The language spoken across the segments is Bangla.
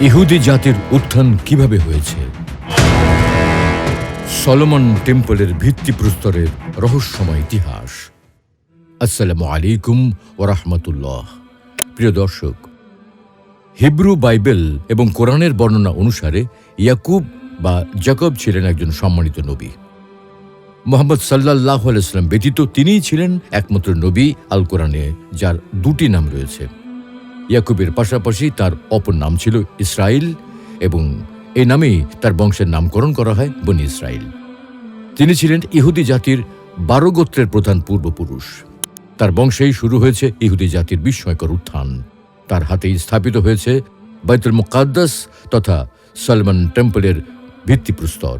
ইহুদি জাতির উত্থান কীভাবে হয়েছে? সলোমন টেম্পলের ভিত্তিপ্রস্তরের রহস্যময় ইতিহাস। আসসালামু আলাইকুম ওরহমতুল্লাহ। প্রিয় দর্শক, হিব্রু বাইবেল এবং কোরআনের বর্ণনা অনুসারে ইয়াকুব বা জাকব ছিলেন একজন সম্মানিত নবী। মোহাম্মদ সাল্লাহ আলাইস্লাম ব্যতীত তিনিই ছিলেন একমাত্র নবী আল কোরআনে যার দুটি নাম রয়েছে। ইয়াকুবের পাশাপাশি তার অপর নাম ছিল ইসরায়েল এবং এই নামেই তার বংশের নামকরণ করা হয় বনি ইসরায়েল তিনি ছিলেন ইহুদি জাতির বারো গোত্রের প্রধান পূর্বপুরুষ। তার বংশেই শুরু হয়েছে ইহুদি জাতির বিস্ময়কর উত্থান। তার হাতেই স্থাপিত হয়েছে বাইতুল মুকাদ্দাস তথা সলমান টেম্পলের ভিত্তিপ্রস্তর।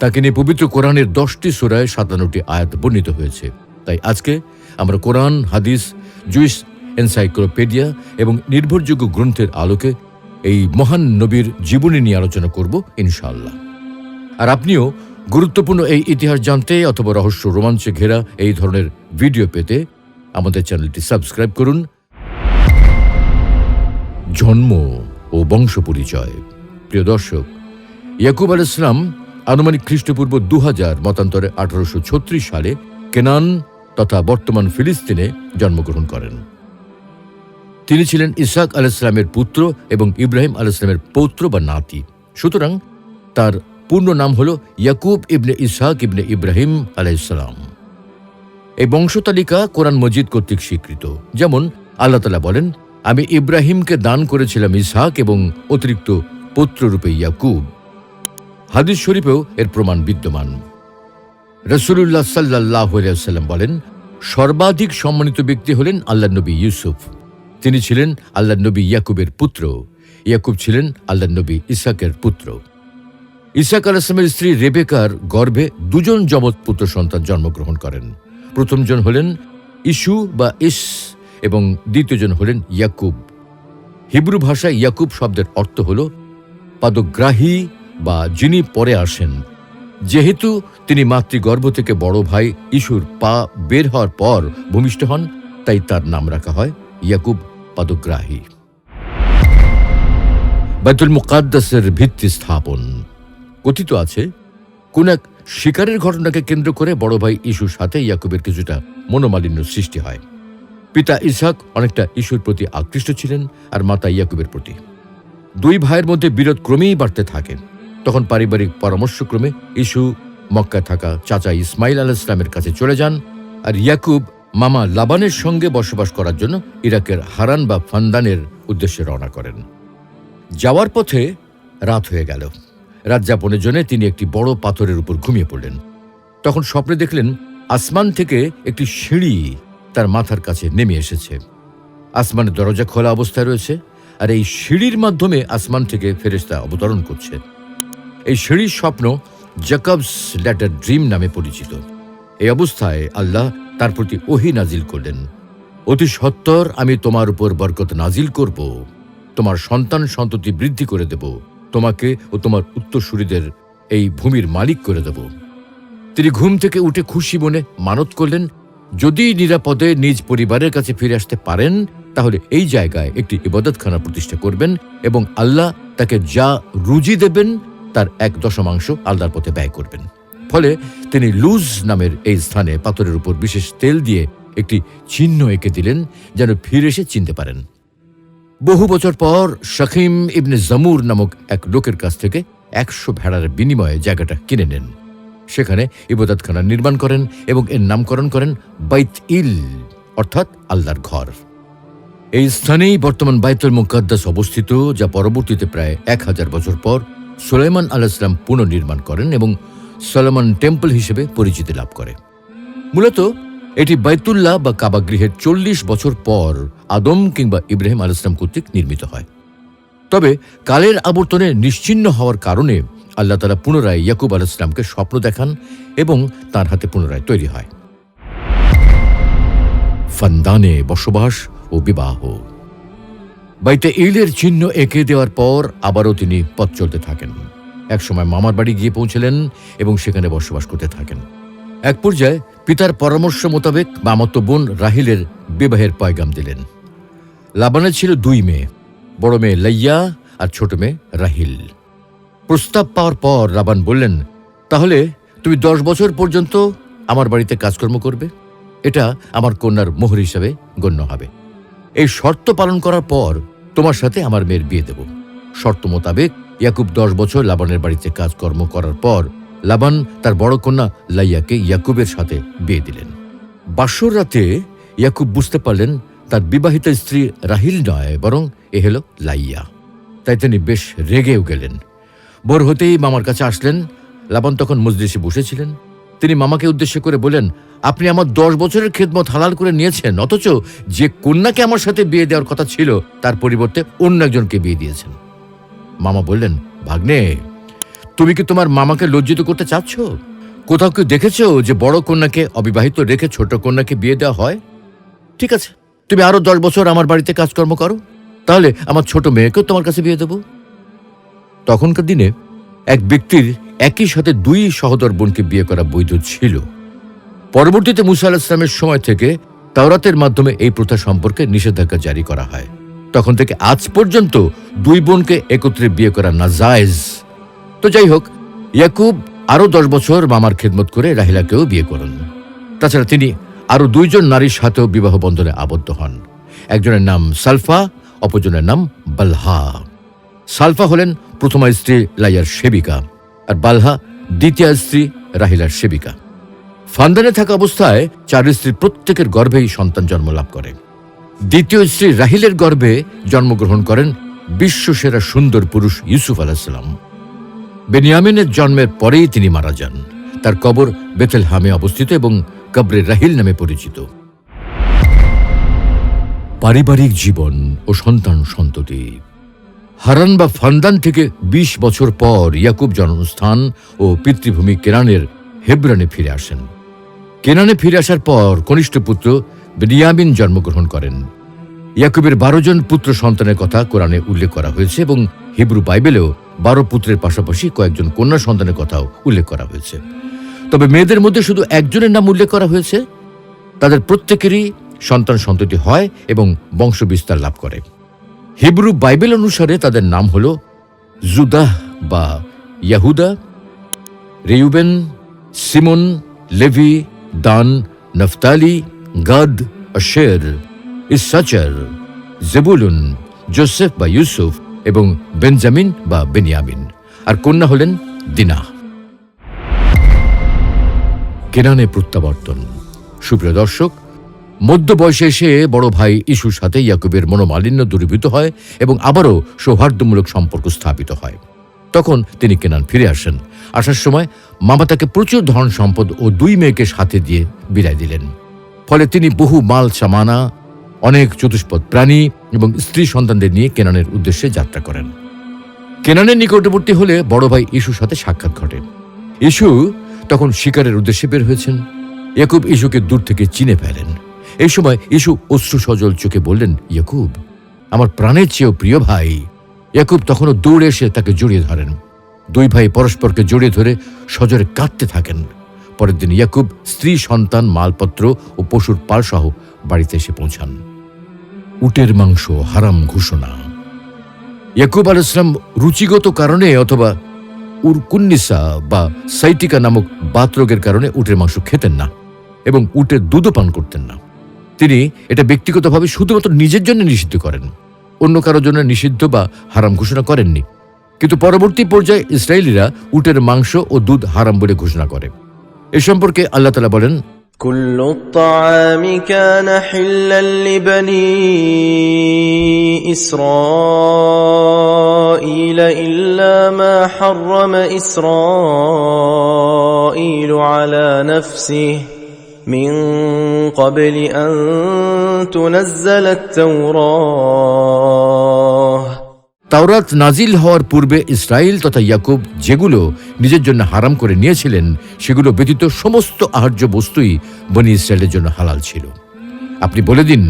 তাকে নিয়ে পবিত্র কোরআনের দশটি সুরায় সাতান্নটি আয়াত বর্ণিত হয়েছে। তাই আজকে আমরা কোরআন, হাদিস, জুইস এনসাইক্লোপিডিয়া এবং নির্ভরযোগ্য গ্রন্থের আলোকে এই মহান নবীর জীবনী নিয়ে আলোচনা করব, ইনশাআল্লাহ। আর আপনিও গুরুত্বপূর্ণ এই ইতিহাস জানতে অথবা রহস্য রোমাঞ্চে ঘেরা এই ধরনের ভিডিও পেতে আমাদের চ্যানেলটি সাবস্ক্রাইব করুন। জন্ম ও বংশ পরিচয়। প্রিয় দর্শক, ইয়াকুব আল ইসলাম আনুমানিক খ্রিস্টপূর্ব দু হাজার মতান্তরে আঠারোশো ছত্রিশ সালে কেনান তথা বর্তমান ফিলিস্তিনে জন্মগ্রহণ করেন। তিনি ছিলেন ইসাক আল ইসলামের পুত্র এবং ইব্রাহিম আল ইসলামের পৌত্র বা নাতি। সুতরাং তার পূর্ণ নাম হল ইয়াকুব ইবনে ইসাক ইবনে ইব্রাহিম আলাইসালাম এই বংশতালিকা কোরআন মজিদ কর্তৃক স্বীকৃত। যেমন আল্লাহ তালা বলেন, আমি ইব্রাহিমকে দান করেছিলাম ইসহাক এবং অতিরিক্ত পুত্ররূপে ইয়াকুব। হাদিস শরীফেও এর প্রমাণ বিদ্যমান। রসুল্লাহ সাল্লাহ সাল্লাম বলেন, সর্বাধিক সম্মানিত ব্যক্তি হলেন আল্লাহ নবী ইউসুফ। তিনি ছিলেন আল্লাহ নবী ইয়াকুবের পুত্র। ইয়াকুব ছিলেন আল্লাহ নবী ইসাকের পুত্র। ইসাক আলাসলামের স্ত্রী রেবেকার গর্ভে দুজন পুত্র সন্তান জন্মগ্রহণ করেন। প্রথমজন হলেন ইস্যু বা ইস এবং দ্বিতীয়জন হলেন ইয়াকুব। হিব্রু ভাষায় ইয়াকুব শব্দের অর্থ হল পাদগ্রাহী বা যিনি পরে আসেন। যেহেতু তিনি মাতৃগর্ভ থেকে বড় ভাই ইসুর পা বের হওয়ার পর ভূমিষ্ঠ হন, তাই তার নাম রাখা হয় ইয়াকুব। পাদগ্রাহী। বাইতুল মুকাদ্দাসের ভিত্তি স্থাপন। কথিত আছে, কোন এক শিকারের ঘটনাকে কেন্দ্র করে বড় ভাই ইস্যুর সাথে ইয়াকুবের কিছুটা মনোমালিন্য সৃষ্টি হয়। পিতা ইসাক অনেকটা ইস্যুর প্রতি আকৃষ্ট ছিলেন আর মাতা ইয়াকুবের প্রতি। দুই ভাইয়ের মধ্যে বিরোধ ক্রমেই বাড়তে থাকে। তখন পারিবারিক পরামর্শক্রমে ইস্যু মক্কায় থাকা চাচা ইসমাইল আল ইসলামের কাছে চলে যান আর ইয়াকুব মামা লাবানের সঙ্গে বসবাস করার জন্য ইরাকের হারান বা ফান্দানের উদ্দেশ্যে রওনা করেন। যাওয়ার পথে রাত হয়ে গেল। রাত যাপনের জন্য তিনি একটি বড় পাথরের উপর ঘুমিয়ে পড়লেন। তখন স্বপ্নে দেখলেন আসমান থেকে একটি সিঁড়ি তার মাথার কাছে নেমে এসেছে। আসমানের দরজা খোলা অবস্থায় রয়েছে আর এই সিঁড়ির মাধ্যমে আসমান থেকে ফেরেস্তা অবতরণ করছে। এই সিঁড়ির স্বপ্ন জ্যাকবস ল্যাটার ড্রিম নামে পরিচিত। এই অবস্থায় আল্লাহ তার প্রতি ওহি নাজিল করলেন। অতি সত্বর আমি তোমার উপর বরকত নাজিল করব। তোমার সন্তান সন্ততি বৃদ্ধি করে দেব। তোমাকে ও তোমার উত্তরসূরিদের এই ভূমির মালিক করে দেব। তিনি ঘুম থেকে উঠে খুশি মনে মানত করলেন, যদি নিরাপদে নিজ পরিবারের কাছে ফিরে আসতে পারেন, তাহলে এই জায়গায় একটি ইবাদতখানা প্রতিষ্ঠা করবেন এবং আল্লাহ তাকে যা রুজি দেবেন, তার এক দশমাংশ আল্লাহর পথে ব্যয় করবেন। ফলে তিনি লুজ নামের এই স্থানে পাথরের উপর বিশেষ তেল দিয়ে একটি চিহ্ন এঁকে দিলেন, যেন ফিরে এসে চিনতে পারেন। বহু বছর পর শাকিম ইবনে জামুর নামক এক লোকের কাছ থেকে একশো ভেড়ার বিনিময়ে জায়গাটা কিনে নেন। সেখানে ইবাদতখানা নির্মাণ করেন এবং এর নামকরণ করেন বাইত ইল, অর্থাৎ আল্লাহর ঘর। এই স্থানেই বর্তমান বাইতুল মুকাদ্দাস অবস্থিত, যা পরবর্তীতে প্রায় এক হাজার বছর পর সুলাইমান আলাইসলাম পুনর্নির্মাণ করেন এবং সলোমন টেম্পল হিসেবে পরিচিতি লাভ করে। মূলত, এটি বাইতুল্লাহ বা কাবাগৃহের চল্লিশ বছর পর আদম কিংবা ইব্রাহিম আল ইসলাম কর্তৃক নির্মিত হয়। তবে, কালের আবর্তনে নিশ্চিন্ন হওয়ার কারণে আল্লাহ তালা পুনরায় ইয়াকুব আল ইসলামকে স্বপ্ন দেখান এবং তার হাতে পুনরায় তৈরি হয়। ফান্দানে বসবাস ও বিবাহ। বাইতে ইলের চিহ্ন এঁকে দেওয়ার পর আবারও তিনি পথ চলতে থাকেন। একসময় মামার বাড়ি গিয়ে পৌঁছলেন এবং সেখানে বসবাস করতে থাকেন। এক পর্যায়ে পিতার পরামর্শ মোতাবেক মামাতো বোন রাহিলের বিবাহের পয়গাম দিলেন। লাবানের ছিল দুই মেয়ে, বড় মেয়ে লাইয়া আর ছোট মেয়ে রাহিল। প্রস্তাব পাওয়ার পর রাবান বললেন, তাহলে তুমি দশ বছর পর্যন্ত আমার বাড়িতে কাজকর্ম করবে? এটা আমার কন্যার মোহর হিসাবে গণ্য হবে। এই শর্ত পালন করার পর তোমার সাথে আমার মেয়ের বিয়ে দেব। শর্ত মোতাবেক ইয়াকুব দশ বছর লাবানের বাড়িতে কাজকর্ম করার পর লাবান তার বড় কন্যা লাইয়াকে ইয়াকুবের সাথে বিয়ে দিলেন। বাসর রাতে ইয়াকুব বুঝতে পারলেন তার বিবাহিত স্ত্রী রাহিল নয়, বরং এ হলো লাইয়া। তাই তিনি বেশ রেগেও গেলেন। ভোর হতেই মামার কাছে আসলেন। লাবান তখন মজলিসে বসেছিলেন। তিনি মামাকে উদ্দেশ্য করে বলেন আপনি আমার দশ বছরের খেদমত হালাল করে নিয়েছেন, অথচ যে কন্যাকে আমার সাথে বিয়ে দেওয়ার কথা ছিল, তার পরিবর্তে অন্য একজনকে বিয়ে দিয়েছেন। মামা বললেন, ভাগ্নে, তুমি কি তোমার মামাকে লজ্জিত করতে চাচ্ছ? কোথাও কি দেখেছ যে বড় কন্যাকে অবিবাহিত রেখে ছোট কন্যাকে বিয়ে দেওয়া হয়? ঠিক আছে, তুমি আরও দশ বছর আমার বাড়িতে কাজকর্ম করো। তাহলে আমার ছোট মেয়েকেও তোমার কাছে বিয়ে দেবো। তখনকার দিনে এক ব্যক্তির একই সাথে দুই সহদর বোনকে বিয়ে করা বৈধ ছিল। পরবর্তীতে মুসা আল ইসলামের সময় থেকে তাওরাতের মাধ্যমে এই প্রথা সম্পর্কে নিষেধাজ্ঞা জারি করা হয়। তখন থেকে আজ পর্যন্ত দুই বোনকে একত্রে বিয়ে করা না জায়েজ তো যাই হোক, ইয়াকুব আরও দশ বছর মামার খেদমত করে রাহিলাকেও বিয়ে করেন। তাছাড়া তিনি আরও দুইজন নারীর সাথেও বিবাহ বন্ধনে আবদ্ধ হন। একজনের নাম সালফা, অপরজনের নাম বালহা। সালফা হলেন প্রথমা স্ত্রী লাইয়ার সেবিকা আর বালহা দ্বিতীয় স্ত্রী রাহিলার সেবিকা। ফান্দানে থাকা অবস্থায় চার স্ত্রীর প্রত্যেকের গর্ভেই সন্তান জন্ম লাভ করে। দ্বিতীয় স্ত্রী রাহিলের গর্ভে জন্মগ্রহণ করেন বিশ্বসেরা সুন্দর পুরুষ ইউসুফ আলাহিসাম বেনিয়ামিনের জন্মের পরেই তিনি মারা যান। তার কবর বেথেলহামে অবস্থিত এবং কবরে রাহিল নামে পরিচিত। পারিবারিক জীবন ও সন্তান সন্ততি। হারান বা ফান্দান থেকে ২০ বছর পর ইয়াকুব জন্মস্থান ও পিতৃভূমি কেরানের হেব্রানে ফিরে আসেন। কেনানে ফিরে আসার পর কনিষ্ঠ পুত্র বেনিয়ামিন জন্মগ্রহণ করেন। ইয়াকুবের বারো জন পুত্র সন্তানের কথা কোরআনে উল্লেখ করা হয়েছে এবং হিব্রু বাইবেলেও বারো পুত্রের পাশাপাশি কয়েকজন কন্যা সন্তানের কথাও উল্লেখ করা হয়েছে। তবে মেয়েদের মধ্যে শুধু একজনের নাম উল্লেখ করা হয়েছে। তাদের প্রত্যেকেরই সন্তান সন্ততি হয় এবং বংশবিস্তার লাভ করে। হিব্রু বাইবেল অনুসারে তাদের নাম হল জুদাহ বা ইয়াহুদা, রেউবেন, সিমন, লেভি, দান, নফতালি গাদ আশের ইসাচার জেবুলুন জোসেফ বা ইউসুফ এবং বেঞ্জামিন বা বেনিয়ামিন আর কন্যা হলেন দিনা কেনানে প্রত্যাবর্তন। সুপ্রিয় দর্শক মধ্য বয়সে এসে বড় ভাই ইস্যুর সাথে ইয়াকুবের মনোমালিন্য দূরীভূত হয় এবং আবারও সৌহার্দ্যমূলক সম্পর্ক স্থাপিত হয়। তখন তিনি কেনান ফিরে আসেন। আসার সময় মামা তাকে প্রচুর ধন সম্পদ ও দুই মেয়েকে সাথে দিয়ে বিদায় দিলেন। ফলে তিনি বহু মাল, সামানা, অনেক চতুষ্পদ প্রাণী এবং স্ত্রী সন্তানদের নিয়ে কেনানের উদ্দেশ্যে যাত্রা করেন। কেনানের নিকটবর্তী হলে বড় ভাই ইস্যুর সাথে সাক্ষাৎ ঘটে। ইস্যু তখন শিকারের উদ্দেশ্যে বের হয়েছেন। ইয়াকুব ইস্যুকে দূর থেকে চিনে ফেলেন। এই সময় ইস্যু অশ্রু সজল চোখে বললেন, ইয়াকুব, আমার প্রাণের চেয়েও প্রিয় ভাই। ইয়াকুব তখনও দৌড়ে এসে তাকে জড়িয়ে ধরেন। দুই ভাই পরস্পরকে জড়িয়ে ধরে সজরে কাঁদতে থাকেন। পরের দিন ইয়াকুব স্ত্রী, সন্তান, মালপত্র ও পশুর পালসহ বাড়িতে এসে পৌঁছান। উটের মাংস, হারাম ঘোষণা। ইয়াকুব আল ইসলাম রুচিগত কারণে অথবা উরকুন্নিসা বা সাইটিকা নামক বাতরোগের কারণে উটের মাংস খেতেন না এবং উটের দুধও পান করতেন না। তিনি এটা ব্যক্তিগতভাবে শুধুমাত্র নিজের জন্য নিষিদ্ধ করেন। অন্য কারোর জন্য নিষিদ্ধ বা হারাম ঘোষণা করেননি। কিন্তু পরবর্তী পর্যায়ে ইসরায়েলিরা উটের মাংস ও দুধ হারাম বলে ঘোষণা করে। এ সম্পর্কে আল্লাহ তালা বলেন كل الطعام كان حلا لبني إسرائيل إلا ما حرم إسرائيل على نفسه من قبل أن تنزل التوراة তাওরাত নাজিল হওয়ার পূর্বে ইসরায়েল তথা ইয়াকুব যেগুলো নিজের জন্য হারাম করে নিয়েছিলেন, সেগুলো ব্যতীত সমস্ত আহার্য বস্তুই বনি ইসরায়েলের জন্য হালাল ছিল। আপনি বলে দিন,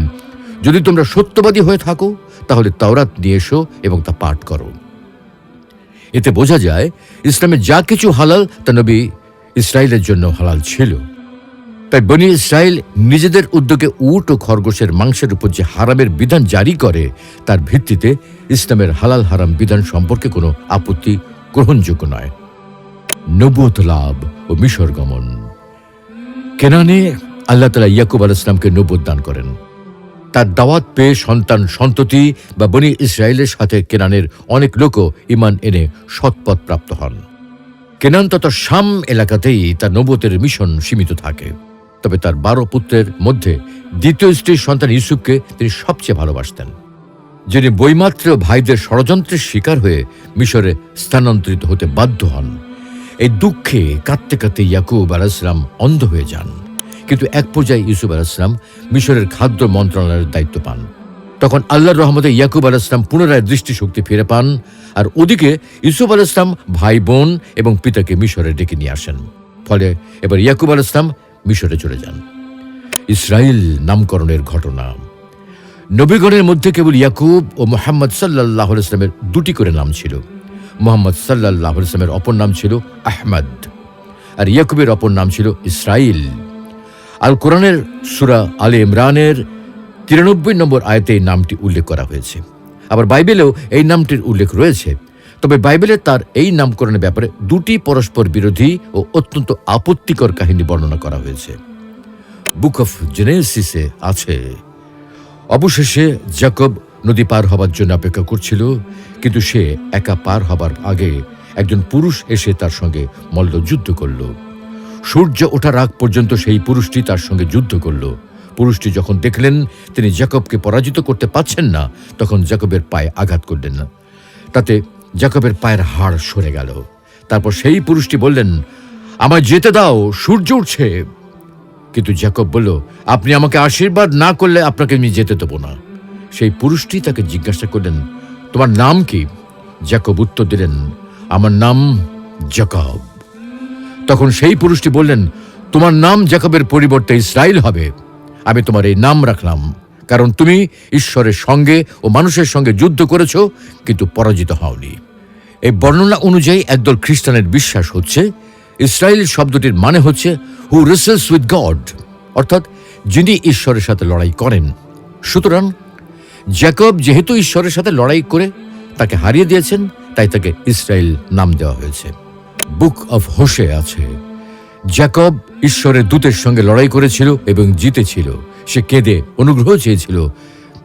যদি তোমরা সত্যবাদী হয়ে থাকো, তাহলে তাওরাত নিয়ে এসো এবং তা পাঠ করো। এতে বোঝা যায় ইসলামের যা কিছু হালাল তা নবী ইসরায়েলের জন্য হালাল ছিল। তাই বনি ইসরায়েল নিজেদের উদ্যোগে উট ও খরগোশের মাংসের উপর যে হারামের বিধান জারি করে, তার ভিত্তিতে ইসলামের হালাল হারাম বিধান সম্পর্কে কোনো আপত্তি গ্রহণযোগ্য নয়। নবুয়ত লাভ ও মিশর গমন। কেনানে আল্লাহ তালা ইয়াকুব আল ইসলামকে নবুত দান করেন। তার দাওয়াত পেয়ে সন্তান সন্ততি বা বনি ইসরায়েলের সাথে কেনানের অনেক লোকও ইমান এনে সৎপথ প্রাপ্ত হন। কেনান তথা শাম এলাকাতেই তার নবতের মিশন সীমিত থাকে। তবে তার বারো পুত্রের মধ্যে দ্বিতীয় স্ত্রীর সন্তান ইউসুফকে তিনি সবচেয়ে ভালোবাসতেন, যিনি বইমাত্র ভাইদের ষড়যন্ত্রের শিকার হয়ে মিশরে স্থানান্তরিত হতে বাধ্য হন। এই দুঃখে কাঁদতে কাঁদতে ইয়াকুব আলাইসলাম অন্ধ হয়ে যান। কিন্তু এক পর্যায়ে ইউসুফ আলাইসলাম মিশরের খাদ্য মন্ত্রণালয়ের দায়িত্ব পান। তখন আল্লাহর রহমতে ইয়াকুব আলাইসলাম পুনরায় দৃষ্টিশক্তি ফিরে পান আর ওদিকে ইউসুফ আলাইসলাম ভাই বোন এবং পিতাকে মিশরে ডেকে নিয়ে আসেন। ফলে এবার ইয়াকুব আলাইসলাম মিশরে চলে যান। ইসরায়েল নামকরণের ঘটনা। নবীগণের মধ্যে কেবল ইয়াকুব ও মোহাম্মদ সাল্লাহ ইসলামের দুটি করে নাম ছিল। মোহাম্মদ সাল্লাহ ইসলামের অপর নাম ছিল আহমদ আর ইয়াকুবের অপর নাম ছিল ইসরাইল। আল কোরআনের সুরা আলে ইমরানের তিরানব্বই নম্বর আয়তে এই নামটি উল্লেখ করা হয়েছে। আবার বাইবেলেও এই নামটির উল্লেখ রয়েছে। তবে বাইবেলে তার এই নামকরণের ব্যাপারে দুটি পরস্পর বিরোধী ও অত্যন্ত আপত্তিকর কাহিনী বর্ণনা করা হয়েছে। বুক অফ জেনেসিসে আছে, অবশেষে জ্যাকব নদী পার হবার জন্য অপেক্ষা করছিল, কিন্তু সে একা পার হবার আগে একজন পুরুষ এসে তার সঙ্গে মল্লযুদ্ধ করল। সূর্য ওঠার আগ পর্যন্ত সেই পুরুষটি তার সঙ্গে যুদ্ধ করল। পুরুষটি যখন দেখলেন তিনি জ্যাকবকে পরাজিত করতে পারছেন না, তখন জ্যাকবের পায়ে আঘাত করলেন না। তাতে জ্যাকবের পায়ের হাড় সরে গেল। তারপর সেই পুরুষটি বললেন, আমায় যেতে দাও, সূর্য উঠছে। কিন্তু জ্যাকব বলল, আপনি আমাকে আশীর্বাদ না করলে আপনাকে আমি যেতে দেবো না। সেই পুরুষটি তাকে জিজ্ঞাসা করলেন, তোমার নাম কি? জ্যাকব উত্তর দিলেন, আমার নাম জ্যাকব তখন সেই পুরুষটি বললেন, তোমার নাম জ্যাকবের পরিবর্তে ইসরায়েল হবে। আমি তোমার এই নাম রাখলাম। কারণ তুমি ঈশ্বরের সঙ্গে ও মানুষের সঙ্গে যুদ্ধ করেছ, কিন্তু পরাজিত হওনি। এই বর্ণনা অনুযায়ী একদল খ্রিস্টানের বিশ্বাস হচ্ছে, ইসরায়েল শব্দটির মানে হচ্ছে হু রেসেলস উইথ গড অর্থাৎ, যিনি ঈশ্বরের সাথে লড়াই করেন। সুতরাং, জ্যাকব যেহেতু ঈশ্বরের সাথে লড়াই করে তাকে হারিয়ে দিয়েছেন, তাই তাকে ইসরায়েল নাম দেওয়া হয়েছে। বুক অফ হোসে আছে। জ্যাকব ঈশ্বরের দূতের সঙ্গে লড়াই করেছিল এবং জিতেছিল। সে কেঁদে অনুগ্রহ চেয়েছিল।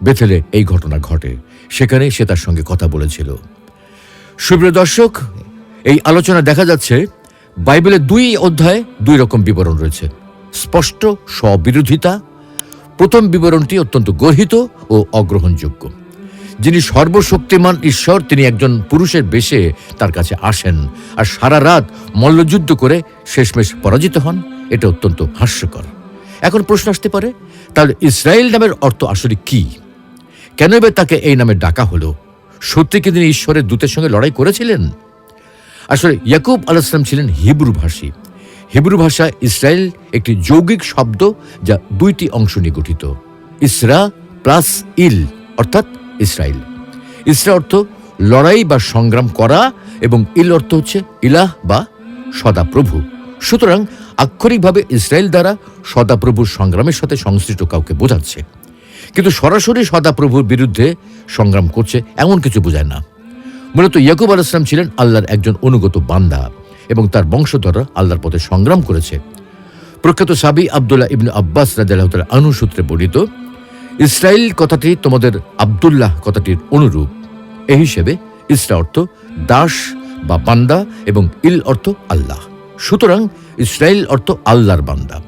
বেথেলে এই ঘটনা ঘটে। সেখানে সে তার সঙ্গে কথা বলেছিল। সুপ্রিয় দর্শক, এই আলোচনা দেখা যাচ্ছে বাইবেলের দুই অধ্যায়ে দুই রকম বিবরণ রয়েছে। স্পষ্ট স্ববিরোধিতা, প্রথম বিবরণটি অত্যন্ত গর্হিত ও অগ্রহণযোগ্য। যিনি সর্বশক্তিমান ঈশ্বর, তিনি একজন পুরুষের বেশে তার কাছে আসেন আর সারা রাত মল্লযুদ্ধ করে শেষমেশ পরাজিত হন। এটা অত্যন্ত হাস্যকর। এখন প্রশ্ন আসতে পারে, তাহলে ইসরায়েল নামের অর্থ আসলে কি? কেন এবার তাকে এই নামে ডাকা হলো? সত্যি কি তিনি ঈশ্বরের দূতের সঙ্গে লড়াই করেছিলেন? আসলে ইয়াকুব আলাইসলাম ছিলেন হিব্রু ভাষী। হিব্রু ভাষা ইসরায়েল একটি যৌগিক শব্দ যা দুইটি অংশ নিয়ে গঠিত। ইসরা প্লাস ইল, অর্থাৎ ইসরায়েল। ইসরা অর্থ লড়াই বা সংগ্রাম করা এবং ইল অর্থ হচ্ছে ইলাহ বা সদাপ্রভু। সুতরাং আক্ষরিকভাবে ইসরায়েল দ্বারা সদাপ্রভুর সংগ্রামের সাথে সংশ্লিষ্ট কাউকে বোঝাচ্ছে। কিন্তু সরাসরি সদাপ্রভুর বিরুদ্ধে সংগ্রাম করছে এমন কিছু বোঝায় না। মূলত ইয়াকুব আল ইসলাম ছিলেন আল্লাহর একজন অনুগত বান্দা এবং তার বংশধররা আল্লাহর পথে সংগ্রাম করেছে। প্রখ্যাত সাবি আবদুল্লাহ ইবনু আব্বাস রাজাল্লাহ অনুসূত্রে বর্ণিত, ইসরায়েল কথাটি তোমাদের আবদুল্লাহ কথাটির অনুরূপ। এই হিসেবে ইসরা অর্থ দাস বা বান্দা এবং ইল অর্থ আল্লাহ। সুতরাং ইসরায়েল অর্থ আল্লাহর বান্দা,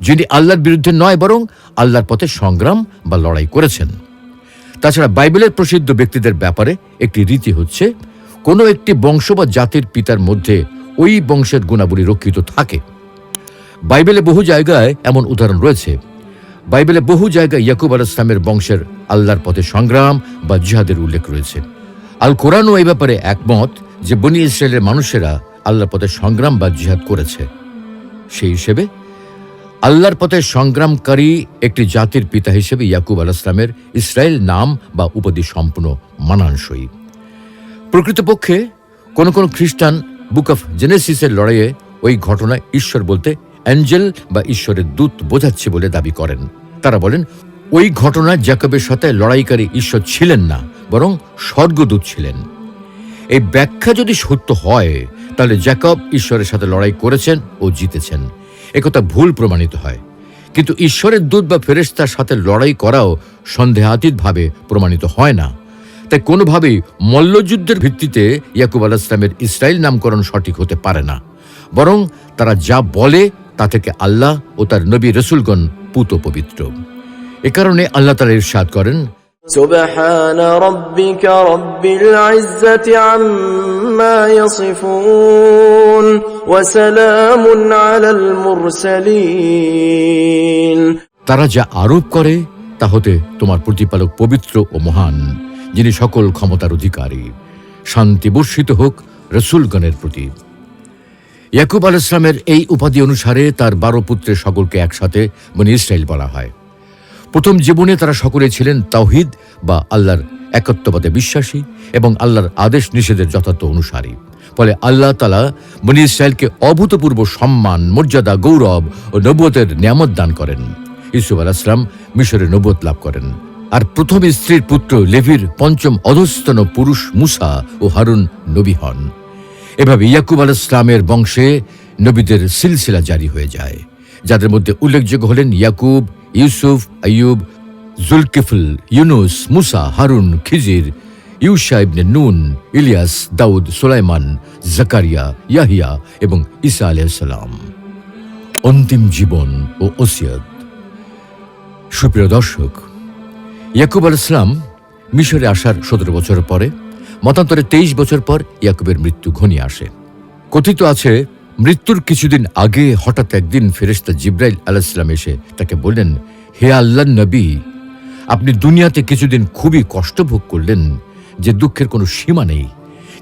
যিনি আল্লাহর বিরুদ্ধে নয়, বরং আল্লাহর পথে সংগ্রাম বা লড়াই করেছেন। তাছাড়া বাইবেলের প্রসিদ্ধ ব্যক্তিদের ব্যাপারে একটি রীতি হচ্ছে, কোনো একটি বংশ বা জাতির পিতার মধ্যে ওই বংশের গুণাবলী রক্ষিত থাকে। বাইবেলে বহু জায়গায় এমন উদাহরণ রয়েছে। বাইবেলে বহু জায়গায় ইয়াকুব আল ইসলামের বংশের আল্লাহর পথে সংগ্রাম বা জিহাদের উল্লেখ রয়েছে। আল কোরআনও এই ব্যাপারে একমত যে বনি ইসরায়েলের মানুষেরা আল্লাহর পথে সংগ্রাম বা জিহাদ করেছে। সেই হিসেবে আল্লাহর পথে সংগ্রামকারী একটি জাতির পিতা হিসেবে ইয়াকুব আল ইসলামের ইসরায়েল নাম বা উপাধি সম্পূর্ণ মানানসই। প্রকৃতপক্ষে কোন কোন খ্রিস্টান বুক অফ জেনেসিসের লড়াইয়ে ওই ঘটনায় ঈশ্বর বলতে অ্যাঞ্জেল বা ঈশ্বরের দূত বোঝাচ্ছে বলে দাবি করেন। তারা বলেন, ওই ঘটনায় জ্যাকবের সাথে লড়াইকারী ঈশ্বর ছিলেন না, বরং স্বর্গদূত ছিলেন। এই ব্যাখ্যা যদি সত্য হয় তাহলে জ্যাকব ঈশ্বরের সাথে লড়াই করেছেন ও জিতেছেন। একথা ভুল প্রমাণিত হয়। কিন্তু ঈশ্বরের দূত বা ফেরেস্তার সাথে লড়াই করাও সন্দেহাতীতভাবে প্রমাণিত হয় না। তাই কোনোভাবেই মল্লযুদ্ধের ভিত্তিতে ইয়াকুব আল ইসলামের ইসরায়েল নামকরণ সঠিক হতে পারে না। বরং তারা যা বলে তা থেকে আল্লাহ ও তার নবী রসুলগণ পুত পবিত্র। এ কারণে আল্লাহ তালা ইরশাদ করেন عما يصفون وسلام على المرسلين তারা যা আরোপ করে তা হতে তোমার প্রতিপালক পবিত্র ও মহান যিনি সকল ক্ষমতার অধিকারী শান্তি বর্ষিত হোক রসুলগণের প্রতি ইয়াকুব আল ইসলামের এই উপাধি অনুসারে তার বারো পুত্রের সকলকে একসাথে বনি ইসরায়েল বলা হয় প্রথম জীবনে তারা সকলে ছিলেন তাওহিদ বা আল্লাহর একত্ববাদে বিশ্বাসী এবং আল্লাহর আদেশ নিষেধের যথার্থ অনুসারী। ফলে আল্লাহ তালা বনি ইসরায়েলকে অভূতপূর্ব সম্মান, মর্যাদা, গৌরব ও নবুয়তের নিয়ামত দান করেন। ইসুফ আল ইসলাম মিশরে নবুয়ত লাভ করেন। আর প্রথম স্ত্রীর পুত্র লেভির পঞ্চম অধস্তন পুরুষ মুসা ও হারুন নবী হন। এভাবে ইয়াকুব আল ইসলামের বংশে নবীদের সিলসিলা জারি হয়ে যায়। যাদের মধ্যে উল্লেখযোগ্য হলেন ইয়াকুব, ইউসুফ, আইয়ুব জুলকিফল, ইউনুস, মুসা, হারুন, খিজির, ইউসা ইবনে নুন, ইলিয়াস, দাউদ, সুলাইমান, জাকারিয়া, ইয়াহিয়া এবং ঈসা আলাইসালাম অন্তিম জীবন ও ওসিয়ত। সুপ্রিয় দর্শক, ইয়াকুব আল ইসলাম মিশরে আসার সতেরো বছর পরে, মতান্তরে তেইশ বছর পর ইয়াকুবের মৃত্যু ঘনিয়ে আসে। কথিত আছে, মৃত্যুর কিছুদিন আগে হঠাৎ একদিন ফেরেশতা জিব্রাইল আলাইসলাম এসে তাকে বললেন, হে আল্লাহ নবী আপনি দুনিয়াতে কিছুদিন খুবই কষ্ট ভোগ করলেন, যে দুঃখের কোনো সীমা নেই।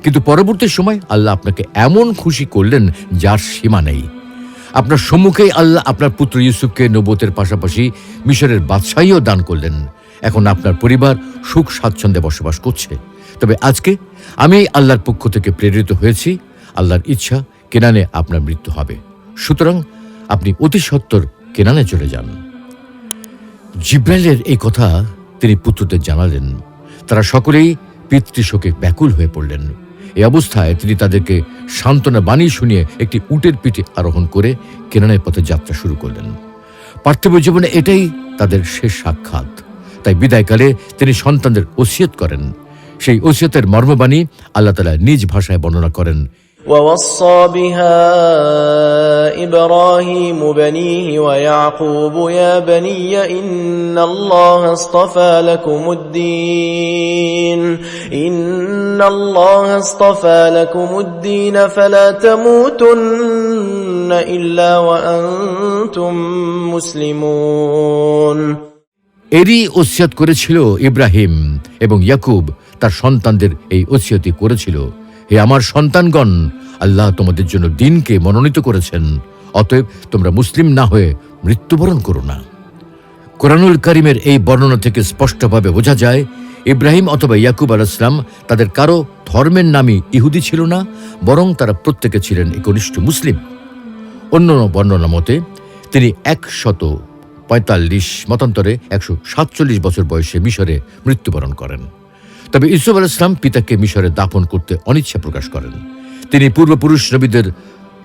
কিন্তু পরবর্তী সময় আল্লাহ আপনাকে এমন খুশি করলেন, যার সীমা নেই। আপনার সম্মুখেই আল্লাহ আপনার পুত্র ইউসুফকে নবতের পাশাপাশি মিশরের বাদশাহীও দান করলেন। এখন আপনার পরিবার সুখ স্বাচ্ছন্দ্যে বসবাস করছে। তবে আজকে আমি আল্লাহর পক্ষ থেকে প্রেরিত হয়েছি, আল্লাহর ইচ্ছা কেনানে আপনার মৃত্যু হবে। সুতরাং আপনি অতি সত্বর কেনানে চলে যান। জিব্রাইলের এই কথা তিনি পুত্রদের জানালেন। তারা সকলেই পিতৃশোকে ব্যাকুল হয়ে পড়লেন। এই অবস্থায় তিনি তাদেরকে সান্ত্বনা বাণী শুনিয়ে একটি উটের পিঠে আরোহণ করে কেনানের পথে যাত্রা শুরু করলেন। পার্থিব জীবনে এটাই তাদের শেষ সাক্ষাৎ। তাই বিদায়কালে তিনি সন্তানদের ওসিয়ত করেন। সেই ওসিয়তের মর্মবাণী আল্লাহ তালা নিজ ভাষায় বর্ণনা করেন ووصى بها إبراهيم بنيه ويعقوب يا بني إن الله اصطفى لكم الدين إن الله اصطفى لكم الدين فلا تموتن إلا وأنتم مسلمون এরই ওসিয়ত করেছিল ইব্রাহিম এবং ইয়াকুব তার সন্তানদের এই ওসিয়তি করেছিল হে আমার সন্তানগণ, আল্লাহ তোমাদের জন্য দিনকে মনোনীত করেছেন। অতএব তোমরা মুসলিম না হয়ে মৃত্যুবরণ করো না। কোরআনুল করিমের এই বর্ণনা থেকে স্পষ্টভাবে বোঝা যায়, ইব্রাহিম অথবা ইয়াকুব আল ইসলাম তাদের কারও ধর্মের নামই ইহুদি ছিল না, বরং তারা প্রত্যেকে ছিলেন একনিষ্ঠ মুসলিম। অন্য বর্ণনা মতে, তিনি একশত পঁয়তাল্লিশ মতান্তরে একশো সাতচল্লিশ বছর বয়সে মিশরে মৃত্যুবরণ করেন। তবে ইসুফ আল ইসলাম পিতাকে মিশরে দাপন করতে অনিচ্ছা প্রকাশ করেন। তিনি পূর্বপুরুষ নবীদের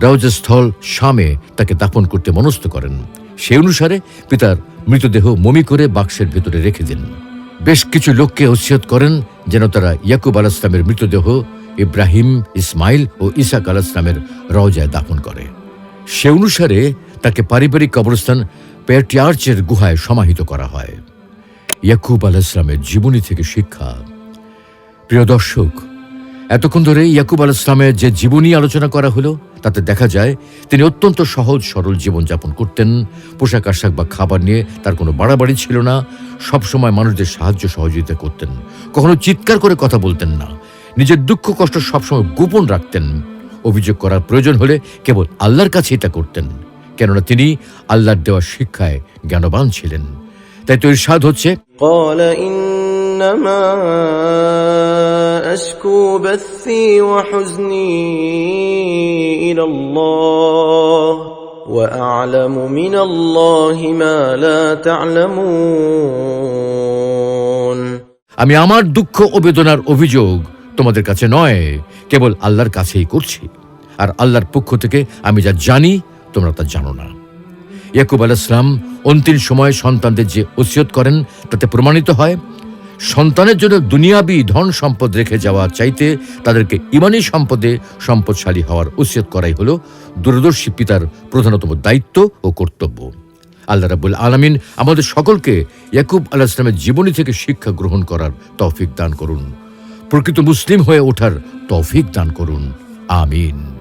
রওজস্থল শামে তাকে দাপন করতে মনস্থ করেন। সে অনুসারে পিতার মৃতদেহ মমি করে বাক্সের ভেতরে রেখে দেন। বেশ কিছু লোককে ওসিয়ত করেন যেন তারা ইয়াকুব আল ইসলামের মৃতদেহ, ইব্রাহিম, ইসমাইল ও ইসাক আল ইসলামের রওজায় দাফন করে। সে অনুসারে তাকে পারিবারিক কবরস্থান পেটিয়ার্চের গুহায় সমাহিত করা হয়। ইয়াকুব আল ইসলামের জীবনী থেকে শিক্ষা প্রিয় দর্শক, এতক্ষণ ধরে ইয়াকুব আল ইসলামের যে জীবনী আলোচনা করা হলো, তাতে দেখা যায় তিনি অত্যন্ত সহজ, সরল জীবনযাপন করতেন। পোশাক আশাক বা খাবার নিয়ে তার কোনো বাড়াবাড়ি ছিল না। সবসময় মানুষদের সাহায্য সহযোগিতা করতেন। কখনো চিৎকার করে কথা বলতেন না। নিজের দুঃখ কষ্ট সবসময় গোপন রাখতেন। অভিযোগ করার প্রয়োজন হলে কেবল আল্লাহর কাছেই তা করতেন। কেননা তিনি আল্লাহর দেওয়া শিক্ষায় জ্ঞানবান ছিলেন। তাই তো ইরশাদ হচ্ছে إنما أشكو بثي وحزني إلى الله واعلم من الله ما لا تعلمون আমি আমার দুঃখ ও বেদনার অভিযোগ তোমাদের কাছে নয় কেবল আল্লাহর কাছেই করছি আর আল্লাহর পক্ষ থেকে আমি যা জানি তোমরা তা জানো না ইয়াকুব আলাইসলাম অন্তিম সময়ে সন্তানদের যে ওসিয়ত করেন তাতে প্রমাণিত হয় সন্তানের জন্য দুনিয়াবি ধন সম্পদ রেখে যাওয়া চাইতে তাদেরকে ইমানি সম্পদে সম্পদশালী হওয়ার ওসিয়ত করাই হলো দূরদর্শী পিতার প্রধানতম দায়িত্ব ও কর্তব্য। আল্লাহ রাবুল আলমিন আমাদের সকলকে ইয়াকুব আলাহ ইসলামের জীবনী থেকে শিক্ষা গ্রহণ করার তৌফিক দান করুন। প্রকৃত মুসলিম হয়ে ওঠার তৌফিক দান করুন। আমিন।